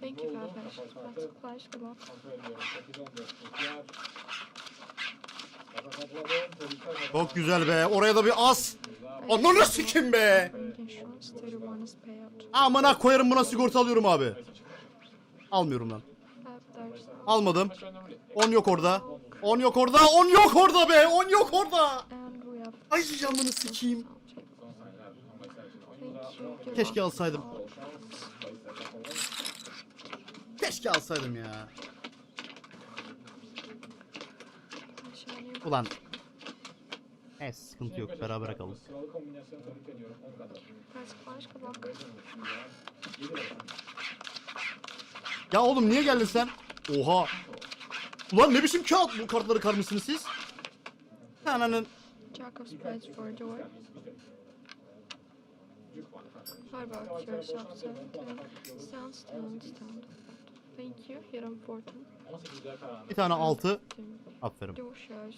Thank you for your patience. Best of luck. Good luck. Kontrol ediyorum. 8 14 ihtiyar. Kafa topladım. Polisler kafa- Çok güzel be. Oraya da bir as. Ananı sikim be. Insurance 31 is payout. Amına koyarım buna sigorta alıyorum abi. Almıyorum lan. Almadım. Kaç önemli. 10 yok orada. 10 yok orada. 10 yok orada be. 10 yok orada. Ay camını sikeyim. sound check. Son saniyeler. Son maçlar için. Oyunda Thank you. Good Keşke luck. alsaydım. bol şans. Bahisler kapalı. Keşke alsaydım ya. Ulan. Evet sıkıntı yok. Beraber kalın. Sıralı kombinasyonu tebrik ediyorum. 10 kadar. Press flash. Good luck. Yedi bakın. Ya oğlum niye geldin sen? Oha. Ulan ne biçim kağıt bu kartları karmışsınız siz? Ananın. Jack of spades for door. What about yourself? 17. Stand, stand, stand. Thank you. Hit on 14. 18 güzel karanlık. Bir tane 6. Two. Aferin. Two shows.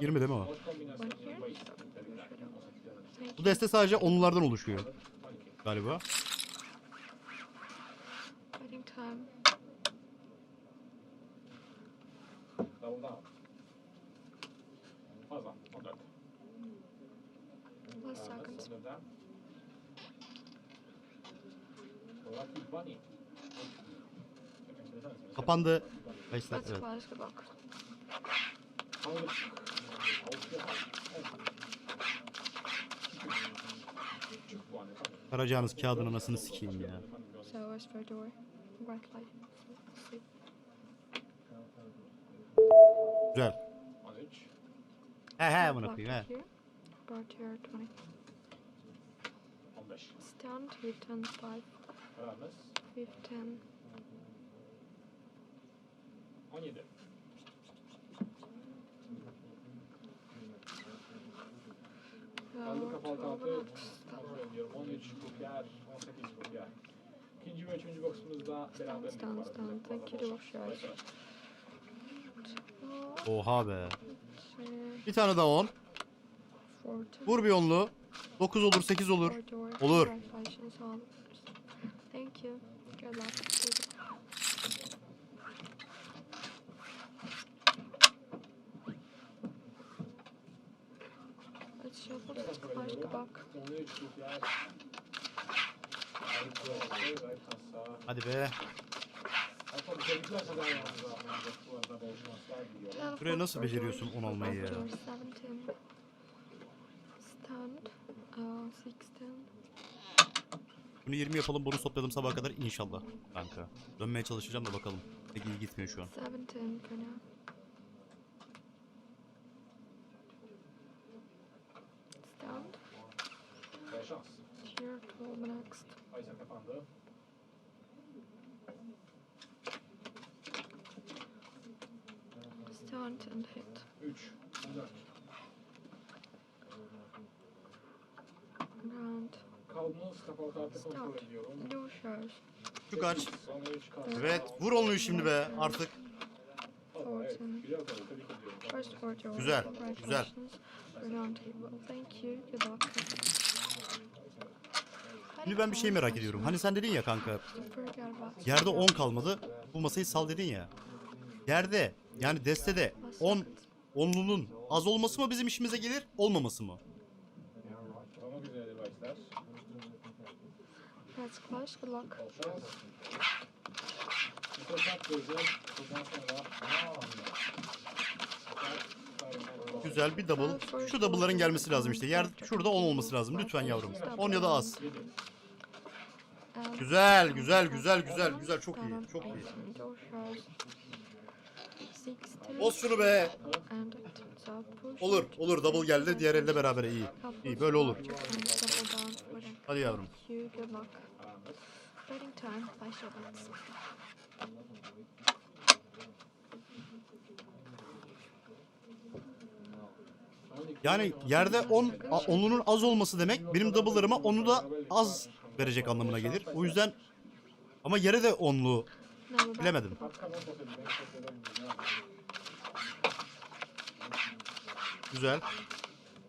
20 değil mi o? Boş kombinasyon. One here. Bahisler. Tebrikler. 18 güzel. Thank Bu deste sadece onlulardan oluşuyor 12. galiba. Fighting time. Double down. Fazla. 14. Last seconds. 14'den. Lucky Bunny. Kapandı. Let's evet. puan efendim. Karacağınız kağıdın anasını sikeyim ya. Door. Light. Sleep. Güzel. 13. He he lock koyayım he. here. Brought here 20. 15. Stand. Hit on 5. Kararınız. 15. 17. Kaldı kapalı 12 kartı. minutes. Kontrol ediyorum. 13 kupiyer, 18 kupiyer. İkinci ve üçüncü boksumuzda beraber Stand, stand. Thank you. Two shows. Uh, Oha be. three, Bir tane daha 10. 14. Vur bir onlu. 9 olur 8 olur. Olur. Thank you. Good luck. Let's shuffle this flash the buck. 13 kupiyer. Harika oldu, gayet hassa. Hadi be. Hatta tebrikler kadar yalnız abi. Bu arada bol şanslar diliyorum. Buraya nasıl beceriyorsun 10 almayı ya? 17. Stand. 16. Bunu 20 yapalım bonus topladım sabah kadar inşallah kanka. Dönmeye çalışacağım da bakalım. Pek iyi gitmiyor şu an. 17 for now. Stand. Bol şans. Here, 12 next. Aysen kapandı. Stand and hit. 3, 4. Round. Kaldınız kapalı kartı kontrol Start. ediyorum. Şu kaç? Son 3 kart. Evet vur onluyu şimdi be artık. Evet, güzel tabii, tebrik ediyorum. First for your Güzel, Congratulations. We're round table. Thank you. Good luck. Şimdi ben bir şey merak ediyorum. Hani sen dedin ya kanka yerde 10 kalmadı. Bu masayı sal dedin ya. Yerde yani destede 10 onlunun az olması mı bizim işimize gelir olmaması mı? Güzel bir double. Şu double'ların gelmesi lazım işte. Yer şurada 10 olması lazım lütfen yavrum. 10 ya da az. Güzel güzel güzel güzel güzel çok iyi çok iyi. No shows. 16. Boz şunu be. Olur olur double geldi diğer elde beraber iyi. İyi böyle olur. Hadi yavrum. Thank you. Good luck. Betting time. By Shepherds. Yani yerde 10 onunun az olması demek benim double'larıma onu da az verecek anlamına gelir. O yüzden ama yere de onlu bilemedim. Güzel.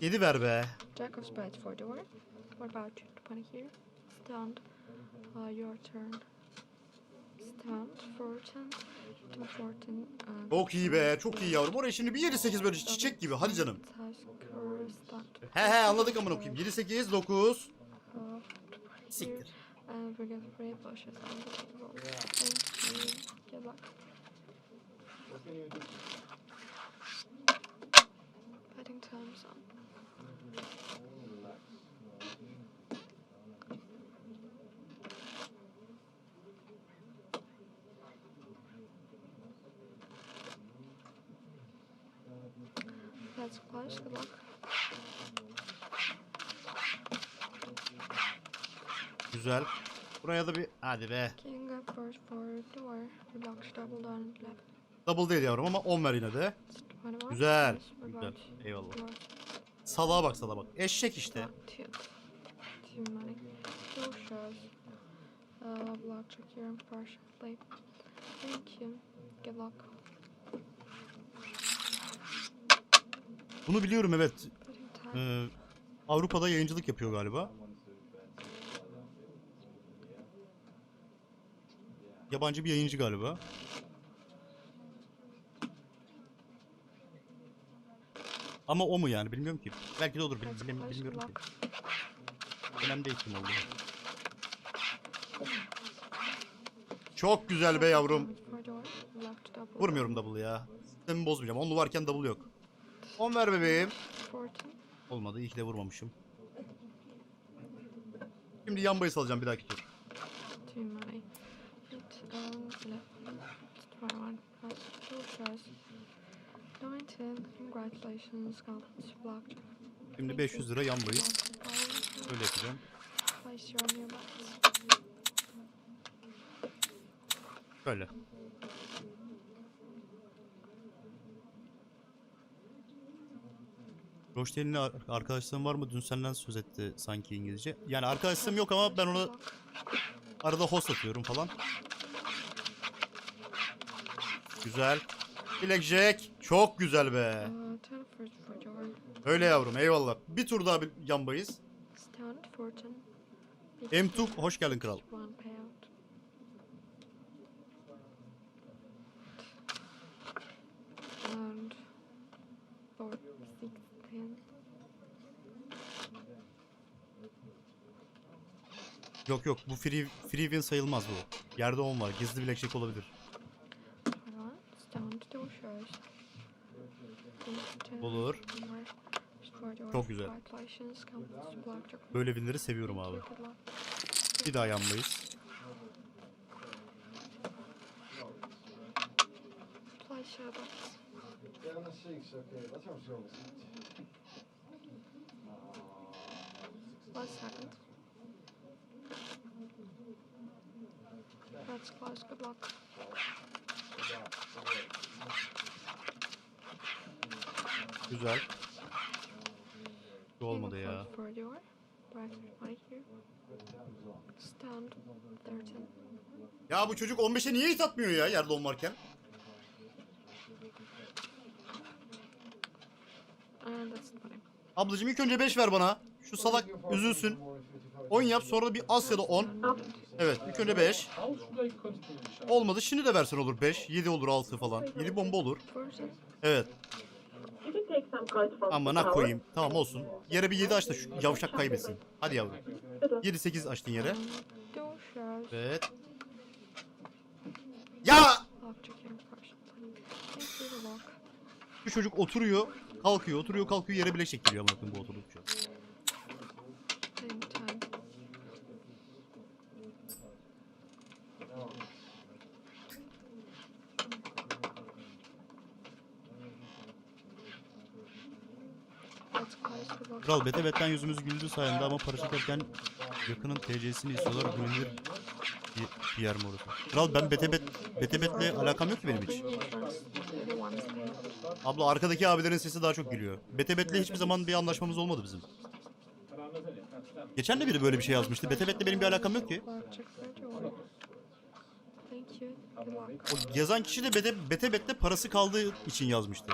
7 ver be. Jack of spades for door. What about you? 20 here. Stand. Uh, your turn. 10 to 14. and Çok iyi be. Çok iyi yavrum. Oraya şimdi bir 7-8 böyle çiçek gibi. Hadi canım. He he anladık amına koyayım. 7-8, 9. Uh, Siktir. spray bushes on the table. Thank you. Good luck. Betting time's up. That's close. Good luck. Güzel. Buraya da bir hadi be. Double değil yavrum ama 10 ver yine de. Güzel. Güzel. Eyvallah. Salağa bak salağa bak. Eşek işte. Block check. Play. Thank you. Good luck. Bunu biliyorum evet. Ee, Avrupa'da yayıncılık yapıyor galiba. Yabancı bir yayıncı galiba. Ama o mu yani bilmiyorum ki. Belki de odur bil-. Good bilmiyorum ki. Önemli değil kim olduğu. Çok güzel be yavrum. Vurmuyorum double ya. Sistemi bozmayacağım. Onlu varken double yok. 10 ver bebeğim. Olmadı. İyi ki de vurmamışım. Şimdi yan bayı salacağım bir dahaki tur. Şimdi 500 lira yan bayı. Multiple. Öyle yapacağım. Böyle. Roştel'in ar- arkadaşlığın var mı? Dün senden söz etti sanki İngilizce. Yani arkadaşlığım yok ama ben ona arada host atıyorum falan. Güzel. Blackjack. Çok güzel be. Öyle yavrum eyvallah. Bir tur daha bir yan bayız. Stand fourteen. M2 hoş geldin kral. And four, sixteen. Yok yok bu free, free win sayılmaz bu. Yerde 10 var. Gizli blackjack olabilir. Olur. Çok güzel. Böyle winleri seviyorum abi. Bir daha yanmayız. Place your luck. Güzel. Bu olmadı ya. Ya bu çocuk 15'e niye hit atmıyor ya yerde 10 varken? Ablacım ilk önce 5 ver bana. Şu salak üzülsün. 10 yap sonra bir as ya da 10. Evet ilk önce 5. How should I continue the shot? Olmadı şimdi de versen olur 5. 7 olur 6 falan. 7 bomba olur. Evet. The tower. koyayım. Tamam olsun. Yere bir 7 aç da şu yavşak kaybetsin. Hadi yavrum. 7-8 açtın yere. Evet. Ya! Bu çocuk oturuyor. Kalkıyor, oturuyor, kalkıyor. Yere bile çekiliyor amına bu oturdukça. Same time. That's close. Good luck. Kral bete betten yüzümüz güldü sayende ama para çekerken yakının TC'sini istiyorlar güvenilir bir, bir yer mi orası? Kral ben bete bet, bete betle alakam yok ki benim hiç. Abla arkadaki abilerin sesi daha çok geliyor. Bete betle hiçbir zaman bir anlaşmamız olmadı bizim. Geçen de biri böyle bir şey yazmıştı. Bete betle benim bir alakam yok ki. O yazan kişi de bete, bete betle parası kaldığı için yazmıştı.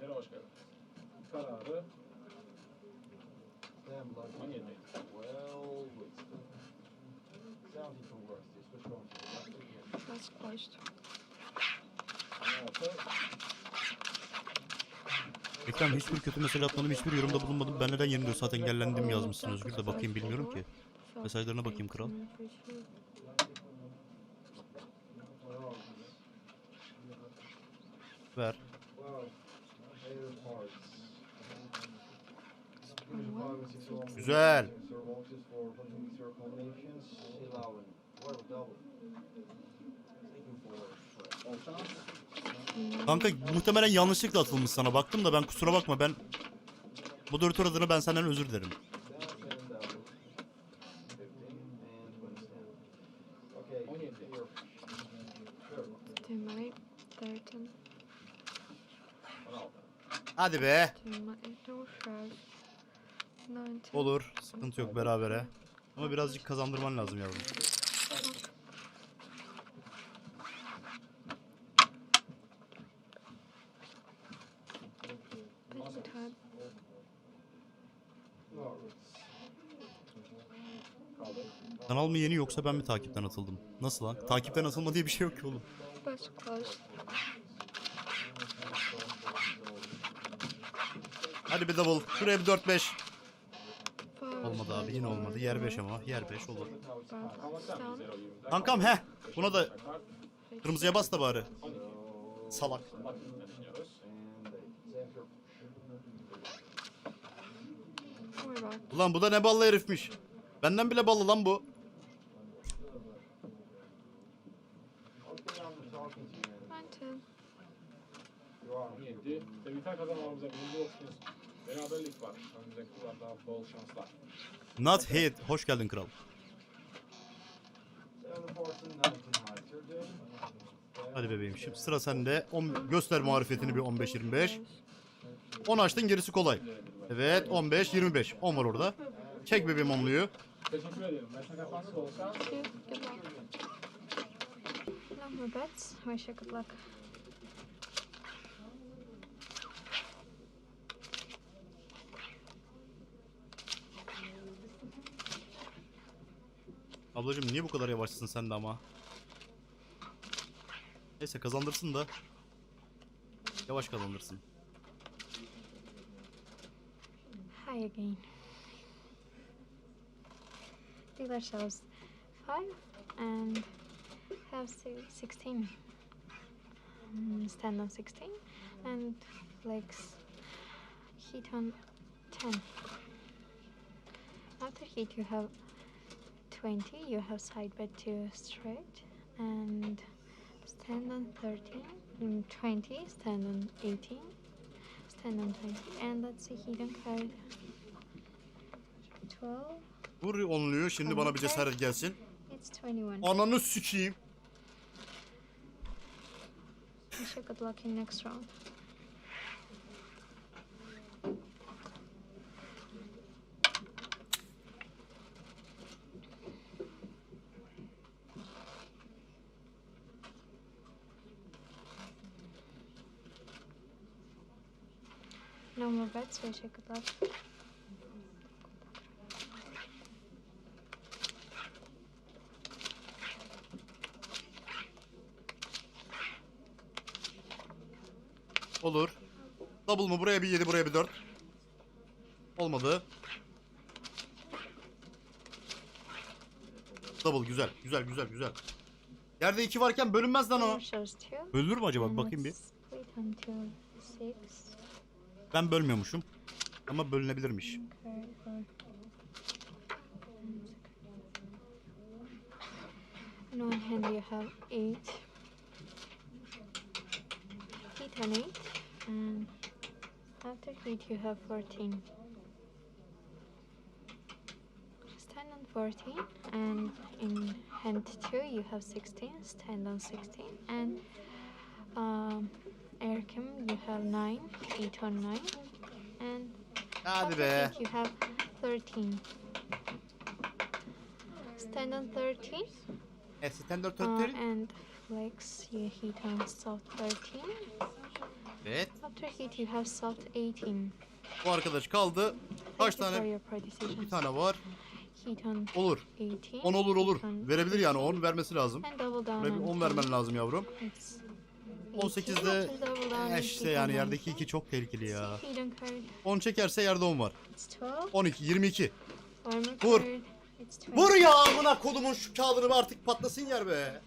Zero hoş geldin. Kararı Damn, 17. well, wait. 17 to closed. Altı. Ekrem hiçbir kötü mesele atmadım, hiçbir yorumda bulunmadım. Ben neden yeniliyor zaten engellendim yazmışsın Özgür de bakayım bilmiyorum ki. Mesajlarına bakayım kral. Ver. Olsa. Kanka muhtemelen yanlışlıkla atılmış sana. Baktım da ben kusura bakma ben moderatör adına ben senden özür dilerim. Then seven double. Fifteen and twenty seven. Okay. On yedi. here. Sure. Too many. 13. On altı. Hadi be. Too many. No shows. 19. Olur. Sıkıntı yok berabere. Ama birazcık kazandırman lazım yavrum. Kanal mı yeni yoksa ben mi takipten atıldım? Nasıl lan? Takipten atılma diye bir şey yok ki oğlum. Closed. Hadi bir double. Şuraya bir 4-5. Five. Olmadı abi yine olmadı. Yer 5 ama. Yer 5 olur. Kankam he. Buna da kırmızıya bas da bari. 12. Salak. Ulan bu da ne ballı herifmiş. Benden bile ballı lan bu. Okay, I'm talking to you, man. 19. You are. 17. Ve biter kazanmamıza birinci olsunuz. Beraberlik var. Önümüzdeki turlarda bol şanslar. Not hit. Hoş geldin kral. Hadi bebeğim şimdi sıra sende. On, göster marifetini bir 15-25. Close. 10 açtın gerisi kolay. Evet 15-25. 10 var orada. Çek bebeğim onluyu. Teşekkür ederim. Meslek yapansı da olsa Two. Good luck. No more bets. Wish you good luck. Ablacım niye bu kadar yavaşsın sen de ama? Neyse kazandırsın da. Yavaş kazandırsın. Hi again. Dealer shows 5 and have si- 16. Mm, stand on 16 and legs hit on 10. After hit you have 20, you have side bet to straight and stand on 13, mm, 20, stand on 18, stand on 20, and that's a hidden card. 12, Vur onluyu şimdi bana bir cesaret gelsin. it's 21. Ananı sikeyim. Wish you good luck in next round. No more bets, wish you good luck. Olur. Double mı? Buraya bir 7, buraya bir 4. Olmadı. Double güzel. Güzel güzel güzel. Yerde 2 varken bölünmez lan o. Dealer shows 2. Bölünür mü acaba? Bakayım bir. let's Split until 6. Ben bölmüyormuşum. Ama bölünebilirmiş. One hand you have eight. Hit on eight, and after hit you have fourteen. Stand on fourteen, and in hand two you have sixteen. Stand on sixteen, and Erkim you have nine. Eight on nine, and Hadi be. you have 13. Stand on 13. E, standard Uh, turtle. and flex, you hit on soft 13. Evet. After hit, you have soft 18. Bu arkadaş kaldı. Kaç tane? Bir tane var. On Olur. 18. 10 olur olur. on Verebilir yani 15, 10 vermesi lazım. Buraya bir on 10 10. vermen lazım yavrum. It's 18'de 18, double down eh işte yani yerdeki 19. 2 çok tehlikeli ya. Heat on card. 10 çekerse yerde 10 var. It's 12. 12 22. Armor Vur. card. It's 20. Vur ya amına kodumun şu kağıdını artık patlasın yer be.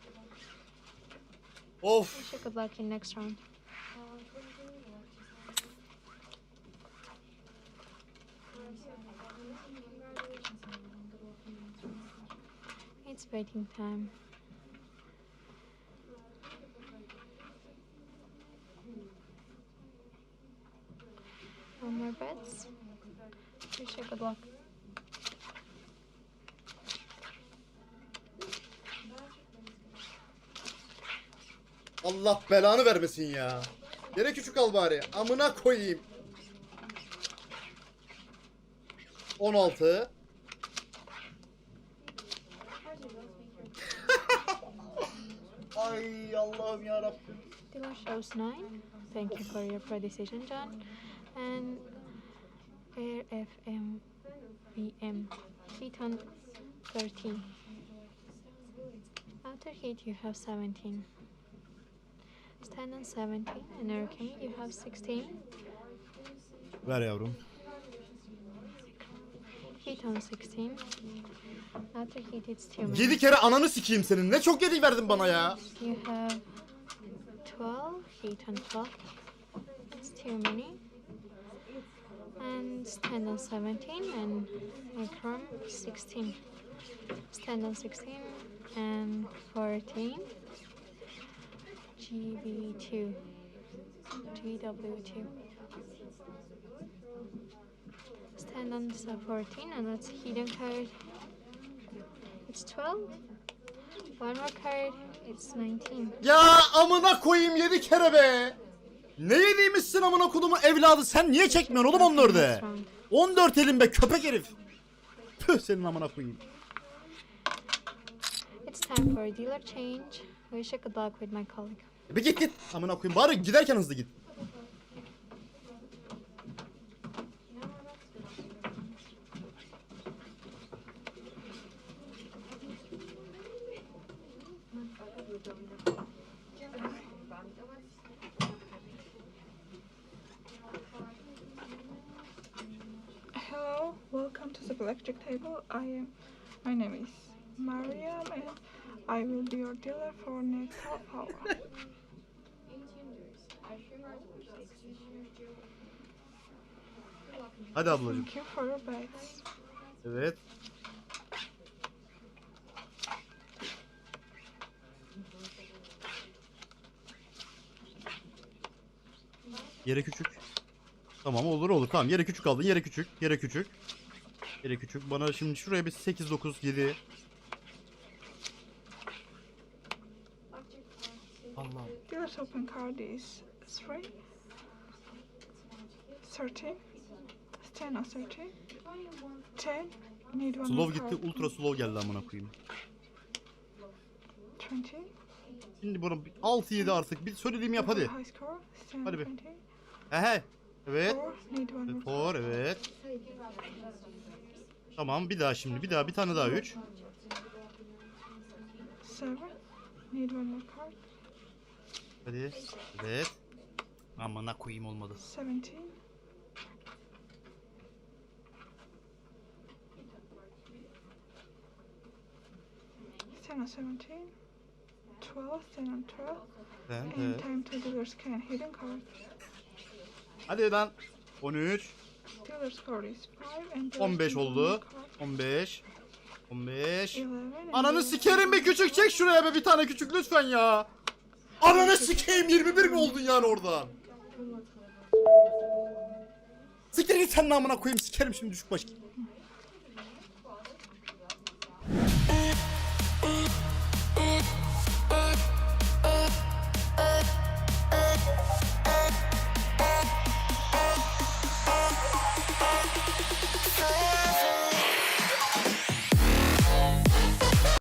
Of. It's waiting time. No more bets. Wish you good luck. Allah belanı vermesin ya. Yere küçük al bari. Amına koyayım. 16. Ay Allah'ım ya Rabbim. Dealer shows 9. Thank you for your predecision, John. And Air FM VM. Heat on 13. After heat, you have 17. Stand on 17. And Arakami, you have 16. Ver yavrum. Heat on 16. After heat, it's 2 minutes. 7 kere ananı sikeyim senin. Ne çok yedi verdin bana ya. You have 12, heat on 12. It's too many. And stand on 17 and Akram 16. Stand on 16 and 14. GB2. GW2. Stand on 14 and that's hidden card. It's 12. One more card. It's 19. Ya amına koyayım 7 kere be. Ne yediğimizsin amına kodumun evladı sen niye çekmiyorsun oğlum 14'e? Next round. 14 elim be köpek herif. Püh senin amına koyayım. It's time for a dealer change. Wish I good luck with my colleague. Bir git git. Amına koyayım bari giderken hızlı git. The blackjack table. I am, my name is Mariam, and I will be your dealer for next half hour. Hadi ablacığım. Thank you for your bets. Evet. Yere küçük. Tamam olur olur. Tamam yere küçük aldın. Yere küçük. Yere küçük. Yere küçük. Bana şimdi şuraya bir 8 9 7. Allah. Dealer's open card is three, thirteen, stand on thirteen, ten. Need one Slow gitti. Ultra slow geldi amına koyayım. Twenty. Şimdi bunu 6 7 artık. Bir söylediğimi yap hadi. High score. Hadi be. twenty. Ehe. Evet. Four. Need one more. Tor evet. Tamam bir daha şimdi. Bir daha bir tane daha 3. Seven. Need one more card. Hadi. Evet. Amına koyayım olmadı. Seventeen. Stand on seventeen. Twelve. Stand on twelve. Ben And evet. time to dealer scan hidden card. Hadi lan. 13. Dealer score is five and dealer 15 scan one oldu. more card. 15. 15. Eleven and Ananı sikerim bir küçük çek şuraya be bir tane küçük lütfen ya. Ananı sikeyim 21 mi oldun yani oradan? Siktir git sen namına koyayım sikerim şimdi düşük baş.